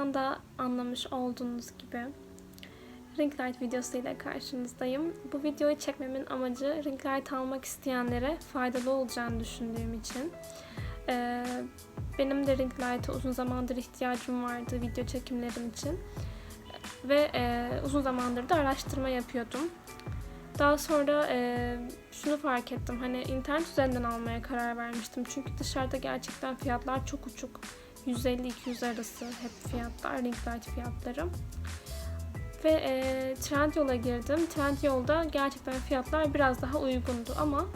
Başlıktan da anlamış olduğunuz gibi ring light videosu ile karşınızdayım. Bu videoyu çekmemin amacı ring light almak isteyenlere faydalı olacağını düşündüğüm için. Ee, benim de ring light'a uzun zamandır ihtiyacım vardı video çekimlerim için. Ve e, uzun zamandır da araştırma yapıyordum. Daha sonra e, şunu fark ettim. Hani internet üzerinden almaya karar vermiştim. Çünkü dışarıda gerçekten fiyatlar çok uçuk. 150-200 arası hep fiyatlar, ring light fiyatları. Ve e, Trendyol'a girdim. Trendyol'da gerçekten fiyatlar biraz daha uygundu ama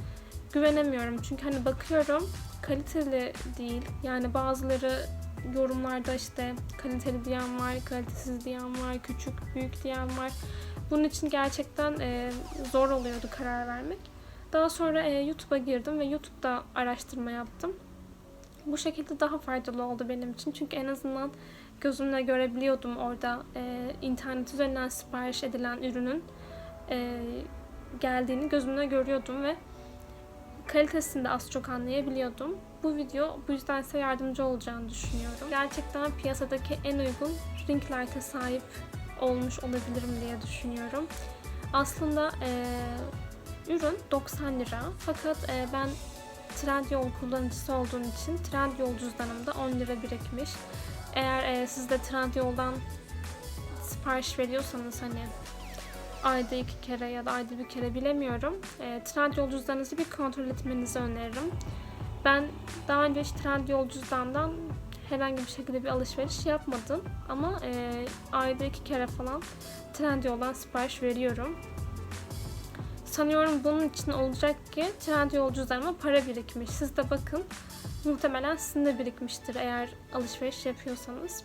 güvenemiyorum. Çünkü hani bakıyorum kaliteli değil. Yani bazıları yorumlarda işte kaliteli diyen var, kalitesiz diyen var, küçük, büyük diyen var. Bunun için gerçekten e, zor oluyordu karar vermek. Daha sonra e, YouTube'a girdim ve YouTube'da araştırma yaptım. Bu şekilde daha faydalı oldu benim için. Çünkü en azından gözümle görebiliyordum orada e, internet üzerinden sipariş edilen ürünün e, geldiğini gözümle görüyordum ve kalitesini de az çok anlayabiliyordum. Bu video bu yüzden size yardımcı olacağını düşünüyorum. Gerçekten piyasadaki en uygun ring light'a sahip olmuş olabilirim diye düşünüyorum. Aslında e, ürün 90 lira fakat e, ben Trendyol kullanıcısı olduğum için Trendyol cüzdanımda 10 lira birikmiş. Eğer e, siz de Trendyol'dan sipariş veriyorsanız hani ayda iki kere ya da ayda bir kere bilemiyorum. E, Trendyol cüzdanınızı bir kontrol etmenizi öneririm. Ben daha önce hiç Trendyol cüzdandan herhangi bir şekilde bir alışveriş yapmadım. Ama e, ayda iki kere falan Trendyol'dan sipariş veriyorum. Sanıyorum bunun için olacak ki Trendyol cüzdanıma para birikmiş. Siz de bakın. Muhtemelen sizin de birikmiştir eğer alışveriş yapıyorsanız.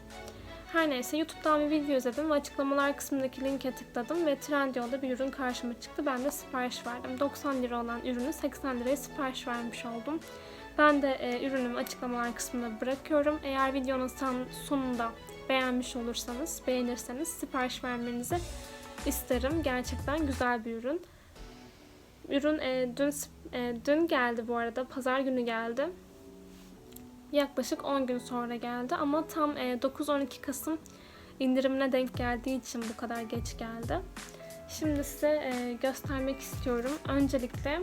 Her neyse YouTube'dan bir video izledim ve açıklamalar kısmındaki linke tıkladım ve Trendyol'da bir ürün karşıma çıktı. Ben de sipariş verdim. 90 lira olan ürünü 80 liraya sipariş vermiş oldum. Ben de e, ürünümü açıklamalar kısmına bırakıyorum. Eğer videonun son, sonunda beğenmiş olursanız, beğenirseniz sipariş vermenizi isterim. Gerçekten güzel bir ürün. Ürün e, dün e, dün geldi bu arada. Pazar günü geldi. Yaklaşık 10 gün sonra geldi ama tam e, 9-12 Kasım indirimine denk geldiği için bu kadar geç geldi. Şimdi size e, göstermek istiyorum. Öncelikle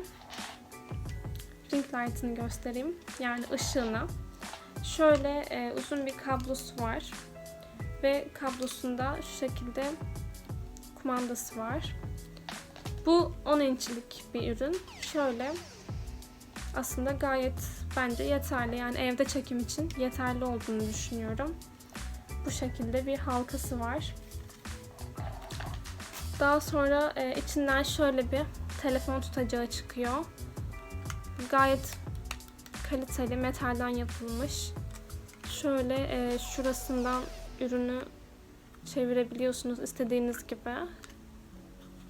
ring light'ını göstereyim. Yani ışığını. Şöyle e, uzun bir kablosu var. Ve kablosunda şu şekilde kumandası var. Bu 10 inçlik bir ürün. Şöyle aslında gayet bence yeterli. Yani evde çekim için yeterli olduğunu düşünüyorum. Bu şekilde bir halkası var. Daha sonra e, içinden şöyle bir telefon tutacağı çıkıyor. Gayet kaliteli metalden yapılmış. Şöyle e, şurasından ürünü çevirebiliyorsunuz istediğiniz gibi.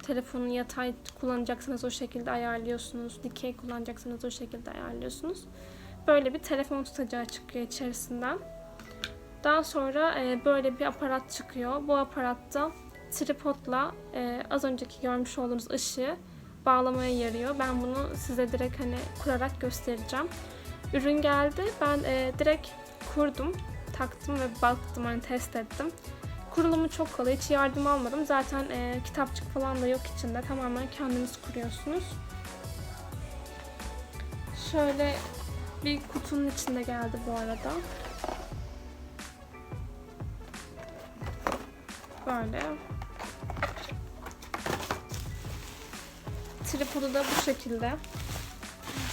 Telefonu yatay kullanacaksanız o şekilde ayarlıyorsunuz. Dikey kullanacaksanız o şekilde ayarlıyorsunuz. Böyle bir telefon tutacağı çıkıyor içerisinden. Daha sonra e, böyle bir aparat çıkıyor. Bu aparatta tripodla e, az önceki görmüş olduğunuz ışığı bağlamaya yarıyor. Ben bunu size direkt hani kurarak göstereceğim. Ürün geldi. Ben e, direkt kurdum, taktım ve baktım hani test ettim. Kurulumu çok kolay. Hiç yardım almadım. Zaten e, kitapçık falan da yok içinde. Tamamen kendiniz kuruyorsunuz. Şöyle bir kutunun içinde geldi bu arada. Böyle. Tripodu da bu şekilde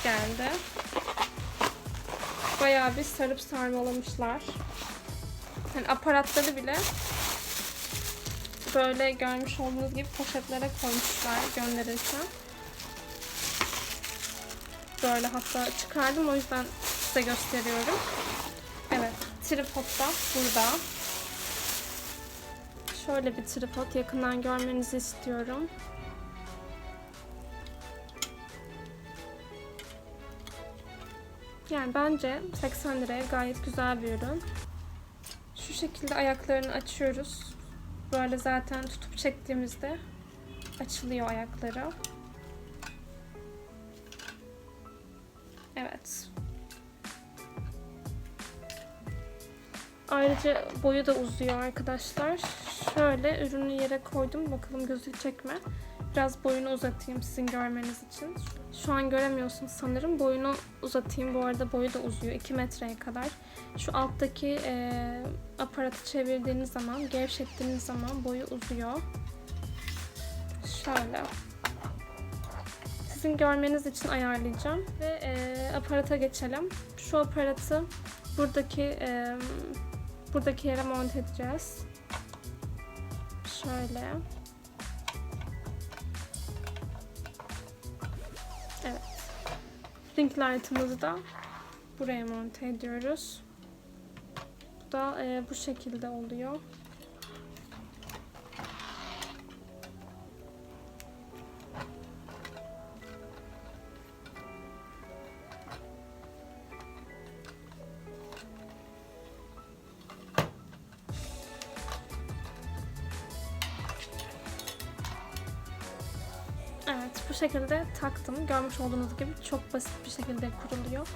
geldi. Bayağı bir sarıp sarmalamışlar. Yani aparatları bile böyle görmüş olduğunuz gibi poşetlere koymuşlar gönderirken. Böyle hatta çıkardım o yüzden size gösteriyorum. Evet, tripod da burada. Şöyle bir tripod yakından görmenizi istiyorum. Yani bence 80 liraya gayet güzel bir ürün. Şu şekilde ayaklarını açıyoruz. Böyle zaten tutup çektiğimizde açılıyor ayakları. Evet. Ayrıca boyu da uzuyor arkadaşlar. Şöyle ürünü yere koydum. Bakalım gözükecek mi? Biraz boyunu uzatayım sizin görmeniz için. Şu an göremiyorsunuz sanırım. Boyunu uzatayım. Bu arada boyu da uzuyor. 2 metreye kadar. Şu alttaki e, aparatı çevirdiğiniz zaman, gevşettiğiniz zaman boyu uzuyor. Şöyle. Sizin görmeniz için ayarlayacağım. Ve e, aparata geçelim. Şu aparatı buradaki e, buradaki yere monte edeceğiz. Şöyle. Evet. Ring light'ımızı da buraya monte ediyoruz. Da e, bu şekilde oluyor. Evet bu şekilde taktım. Görmüş olduğunuz gibi çok basit bir şekilde kuruluyor.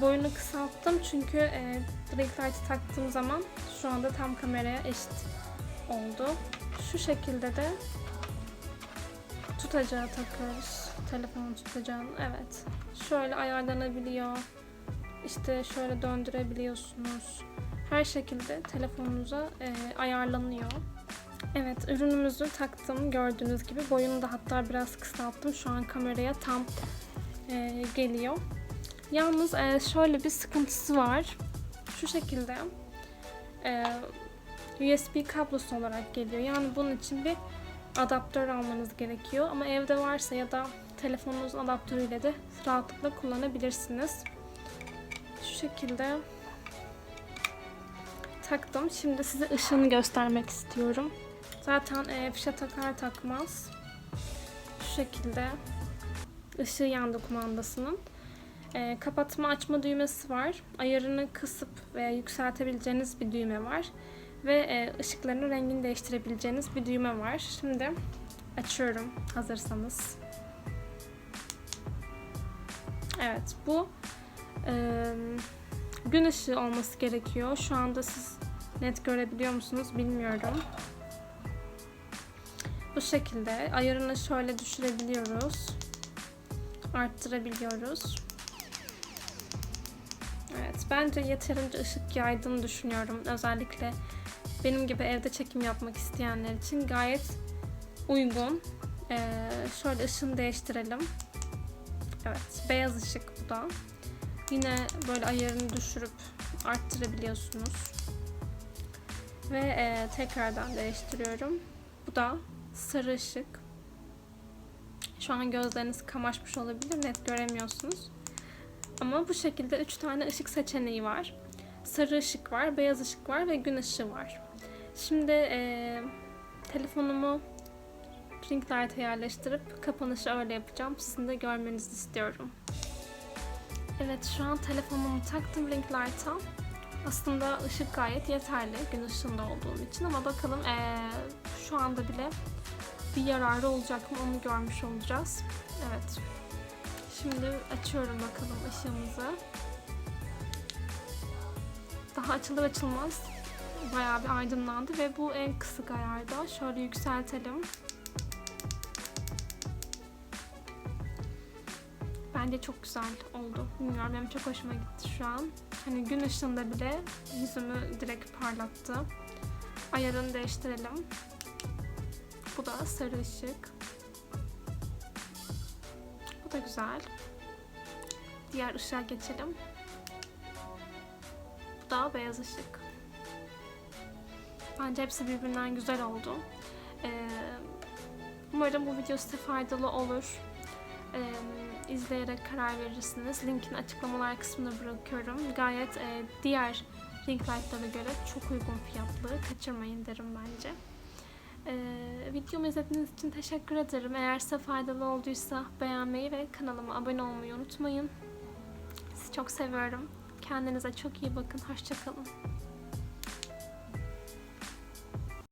Boyunu kısalttım çünkü e, ring light'ı taktığım zaman şu anda tam kameraya eşit oldu. Şu şekilde de tutacağı takıyoruz. Telefonu tutacağını. Evet. Şöyle ayarlanabiliyor. İşte şöyle döndürebiliyorsunuz. Her şekilde telefonunuza e, ayarlanıyor. Evet ürünümüzü taktım gördüğünüz gibi. Boyunu da hatta biraz kısalttım. Şu an kameraya tam e, geliyor. Yalnız e, şöyle bir sıkıntısı var. Şu şekilde e, USB kablosu olarak geliyor. Yani bunun için bir adaptör almanız gerekiyor. Ama evde varsa ya da telefonunuzun adaptörüyle de rahatlıkla kullanabilirsiniz. Şu şekilde taktım. Şimdi size ışığını göstermek istiyorum. Zaten e, fişe takar takmaz şu şekilde ışığı yandı kumandasının. E, kapatma açma düğmesi var. Ayarını kısıp veya yükseltebileceğiniz bir düğme var. Ve e, ışıklarının rengini değiştirebileceğiniz bir düğme var. Şimdi açıyorum hazırsanız. Evet bu e, gün ışığı olması gerekiyor. Şu anda siz net görebiliyor musunuz bilmiyorum. Bu şekilde ayarını şöyle düşürebiliyoruz. Arttırabiliyoruz. Evet, bence yeterince ışık yaydığını düşünüyorum. Özellikle benim gibi evde çekim yapmak isteyenler için gayet uygun. Ee, şöyle ışığını değiştirelim. Evet, beyaz ışık bu da. Yine böyle ayarını düşürüp arttırabiliyorsunuz. Ve e, tekrardan değiştiriyorum. Bu da sarı ışık. Şu an gözleriniz kamaşmış olabilir, net göremiyorsunuz. Ama bu şekilde 3 tane ışık seçeneği var. Sarı ışık var, beyaz ışık var ve gün ışığı var. Şimdi e, telefonumu ring light'a yerleştirip kapanışı öyle yapacağım. Sizin de görmenizi istiyorum. Evet şu an telefonumu taktım ring light'a. Aslında ışık gayet yeterli gün ışığında olduğum için ama bakalım ee, şu anda bile bir yararı olacak mı onu görmüş olacağız. Evet. Şimdi açıyorum bakalım ışığımızı. Daha açılır açılmaz bayağı bir aydınlandı ve bu en kısık ayarda. Şöyle yükseltelim. Bence çok güzel oldu. Bilmiyorum benim çok hoşuma gitti şu an. Hani gün ışığında bile yüzümü direkt parlattı. Ayarını değiştirelim. Bu da sarı ışık. Da güzel. Diğer ışığa geçelim. Bu da beyaz ışık. Bence hepsi birbirinden güzel oldu. Ee, umarım bu video size faydalı olur. Ee, izleyerek karar verirsiniz. Linkini açıklamalar kısmına bırakıyorum. Gayet e, diğer ring light'lara göre çok uygun fiyatlı. Kaçırmayın derim bence. Ee, videomu izlediğiniz için teşekkür ederim. Eğer size faydalı olduysa beğenmeyi ve kanalıma abone olmayı unutmayın. Sizi çok seviyorum. Kendinize çok iyi bakın. Hoşçakalın.